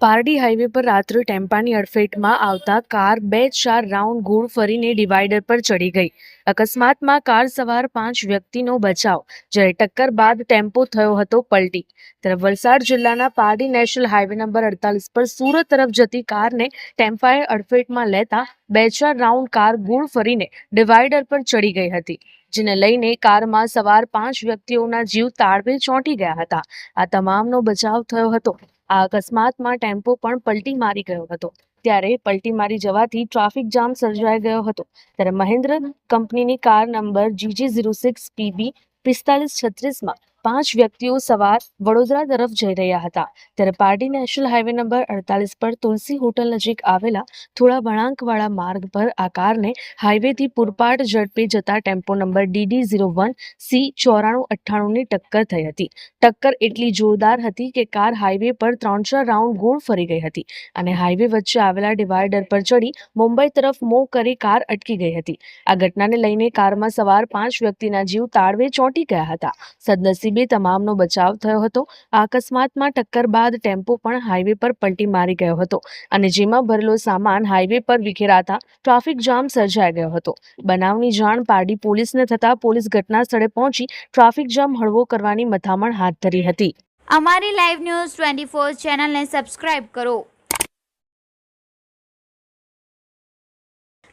Pardi highway પર રાત્રે ટેમ્પાની અડફેટમાં આવતા કાર બે ચાર રાઉન્ડ ગોળ ફરીને ડિવાઈડર પર ચડી ગઈ. અકસ્માતમાં કાર સવાર પાંચ વ્યક્તિનો બચાવ, જ્યારે ટક્કર બાદ ટેમ્પો થયો હતો પલટી. ત્યારે વલસાડ જિલ્લાના પારડી નેશનલ હાઈવે નંબર અડતાલીસ પર સુરત તરફ જતી કારને ટેમ્પાએ અડફેટમાં લેતા બે ચાર રાઉન્ડ કાર ગોળ ફરીને ડિવાઈડર પર ચડી ગઈ હતી, જેને લઈને કારમાં સવાર પાંચ વ્યક્તિઓના જીવ તાળવે ચોંટી ગયા હતા. આ તમામનો બચાવ થયો હતો. આ અકસ્માતમાં ટેમ્પો પણ પલટી મારી ગયો હતો. ત્યારે પલટી મારી જવાથી ટ્રાફિક જામ સર્જાઈ ગયો હતો. ત્યારે મહેન્દ્ર કંપનીની car number GG zero six PB પિસ્તાલીસ છત્રીસમાં પાંચ વ્યક્તિઓ સવાર વડોદરા તરફ જઈ રહ્યા હતા. ત્યારે પાર્ટી નેશનલ હાઈવે નંબર અડતાલીસ પર તુલસી હોટલ નજીક આવેલા થોડા વળાંકવાળા માર્ગ પર આ કારને હાઈવેથી પૂરપાટ ઝડપે જતા tempo number DD zero one C ચોરાણું અઠ્ઠાણુંની ટક્કર થઈ હતી. ટક્કર એટલી જોરદાર હતી કે કાર હાઈવે પર ત્રણ ચાર રાઉન્ડ ગોળ ફરી ગઈ હતી અને હાઈવે વચ્ચે આવેલા ડિવાઈડર પર ચડી મુંબઈ તરફ મોં કરી કાર અટકી ગઈ હતી. આ ઘટનાને લઈને કારમાં સવાર પાંચ વ્યક્તિના જીવ તાળવે ચોંટી ગયા હતા. સદનસીબે તમામનો બચાવ થયો હતો. આ અકસ્માતમાં ટક્કર બાદ ટેમ્પો પણ હાઈવે પર પલટી મારી ગયો હતો અને જેમાં ભરેલો સામાન હાઈવે પર વિખેરાતા ટ્રાફિક જામ સર્જાઈ ગયો હતો. બનાવની જાણ પારડી પોલીસને થતાં પોલીસ ઘટના સ્થળે પહોંચી ટ્રાફિક જામ હળવો કરવાની મથામણ હાથ ધરી હતી. અમારી લાઈવ ન્યૂઝ ટ્વેન્ટી ફોર ચેનલને સબસ્ક્રાઇબ કરો.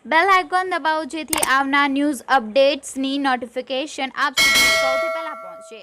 બેલ આઇકોન દબાવો જેથી આવનાર ન્યૂઝ અપડેટ્સની નોટિફિકેશન આપ સુધી સૌથી પહેલા પહોંચે.